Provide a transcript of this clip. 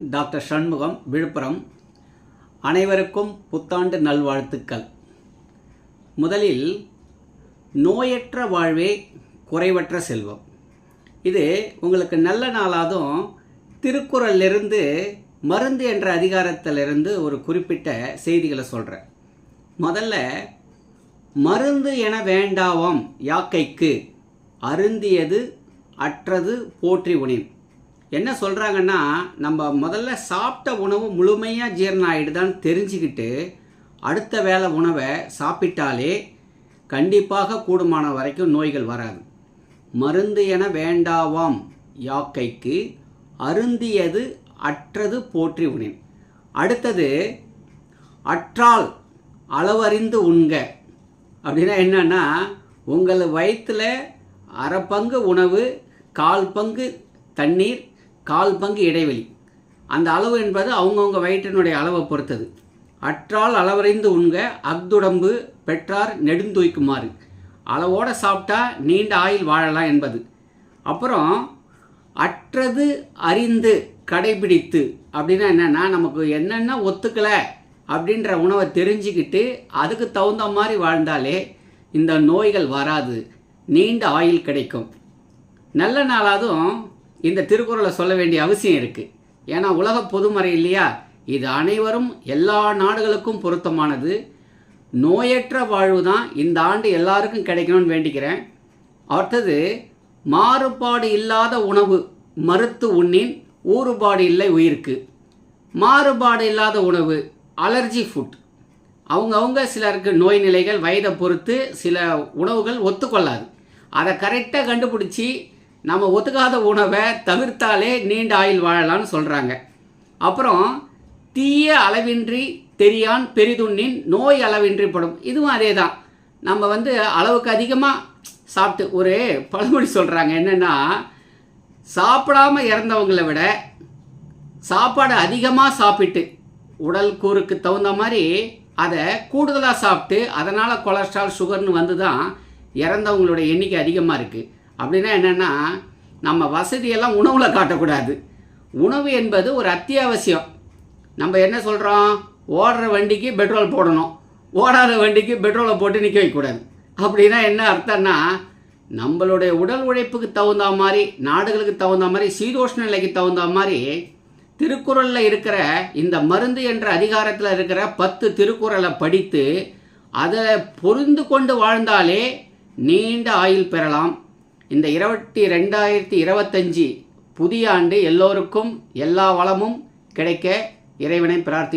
Doctor Shanmugam Villupuram. அனைவருக்கும் புத்தாண்டு நல்வாழ்த்துக்கள். முதலில் நோயற்ற வாழ்வே குறைவற்ற செல்வம். இது உங்களுக்கு நல்ல நாளாதும் திருக்குறளிலிருந்து மருந்து என்ற அதிகாரத்திலிருந்து ஒரு குறிப்பிட்ட செய்திகளை சொல்கிறேன் முதல்ல மருந்து என வேண்டாவாம் யாக்கைக்கு. அருந்தியது அற்றது போற்றி உணின். என்ன சொல்கிறாங்கன்னா நம்ம முதல்ல சாப்பிட்ட உணவு முழுமையாக ஜீரணம் ஆகிடுதான்னு தெரிஞ்சுக்கிட்டு அடுத்த வேளை உணவை சாப்பிட்டாலே கண்டிப்பாக கூடுமான வரைக்கும் நோய்கள் வராது. மருந்து என வேண்டாவாம் யாக்கைக்கு அருந்தியது அற்றது போற்றி உணேன் அடுத்தது அற்றால் அளவறிந்து உண்க. அப்படின்னா என்னன்னா உங்கள் வயிற்றில் அரை பங்கு உணவு கால் பங்கு தண்ணீர் கால் பங்கு இடைவெளி. அந்த அளவு என்பது அவங்கவுங்க வயிற்றினுடைய அளவை பொறுத்தது. அற்றால் அளவறிந்து உண்க அக்துடம்பு பெற்றார் நெடுந்தூய்க்குமாறு. அளவோடு சாப்பிட்டா நீண்ட ஆயில் வாழலாம் என்பது. அப்புறம் அற்றது அறிந்து கடைபிடித்து அப்படின்னா என்னென்னா நமக்கு என்னென்ன ஒத்துக்கலை அப்படின்ற உணவை தெரிஞ்சுக்கிட்டு அதுக்கு தகுந்த மாதிரி வாழ்ந்தாலே இந்த நோய்கள் வராது. நீண்ட ஆயில் கிடைக்கும். நல்ல நாளாதும் இந்த திருக்குறளை சொல்ல வேண்டிய அவசியம் இருக்குது ஏன்னா உலக பொதுமறை இல்லையா? இது அனைவரும் எல்லா நாடுகளுக்கும் பொருத்தமானது. நோயற்ற வாழ்வு தான் இந்த ஆண்டு எல்லாருக்கும் கிடைக்கணும்னு வேண்டிக்கிறேன். அடுத்தது மாறுபாடு இல்லாத உணவு மறுத்து உண்ணின் ஊறுபாடு இல்லை உயிருக்கு. மாறுபாடு இல்லாத உணவு அலர்ஜி ஃபுட் அவங்கவுங்க சிலருக்கு நோய் நிலைகள் வயதை பொறுத்து சில உணவுகள் ஒத்துக்கொள்ளாது. அதை கரெக்டாக கண்டுபிடிச்சி நம்ம ஒத்துக்காத உணவை தவிர்த்தாலே நீண்ட ஆயுள் வாழலாம்னு சொல்கிறாங்க அப்புறம் தீய அளவின்றி தெரியான் பெரிதுண்ணின் நோய் அளவின்றி படும். இதுவும் அதே தான் நம்ம வந்து அளவுக்கு அதிகமாக சாப்பிட்டு ஒரு பழமொழி சொல்கிறாங்க என்னென்னா சாப்பிடாம இறந்தவங்களை விட சாப்பாடு அதிகமாக சாப்பிட்டு உடல் கூறுக்கு தகுந்த மாதிரி அதை கூடுதலாக சாப்பிட்டு அதனால் கொலஸ்ட்ரால் சுகர்னு வந்து தான் இறந்தவங்களுடைய எண்ணிக்கை அதிகமாக இருக்குது அப்படின்னா என்னென்னா நம்ம வசதியெல்லாம் உணவில் காட்டக்கூடாது. உணவு என்பது ஒரு அத்தியாவசியம். நம்ம என்ன சொல்கிறோம் ஓடுற வண்டிக்கு பெட்ரோல் போடணும். ஓடாத வண்டிக்கு பெட்ரோலை போட்டு நிற்க வைக்கக்கூடாது. அப்படின்னா என்ன அர்த்தம்னா நம்மளுடைய உடல் உழைப்புக்கு தகுந்த மாதிரி நாடுகளுக்கு தகுந்த மாதிரி சீதோஷ்ண நிலைக்கு தகுந்த மாதிரி திருக்குறளில் இருக்கிற இந்த மருந்து என்ற அதிகாரத்தில் இருக்கிற பத்து திருக்குறளை படித்து அதை பொருந்து கொண்டு வாழ்ந்தாலே நீண்ட ஆயுள் பெறலாம். இந்த இருபத்தி ரெண்டாயிரத்தி இருபத்தஞ்சி புதிய ஆண்டு எல்லோருக்கும் எல்லா வளமும் கிடைக்க இறைவனை பிரார்த்தி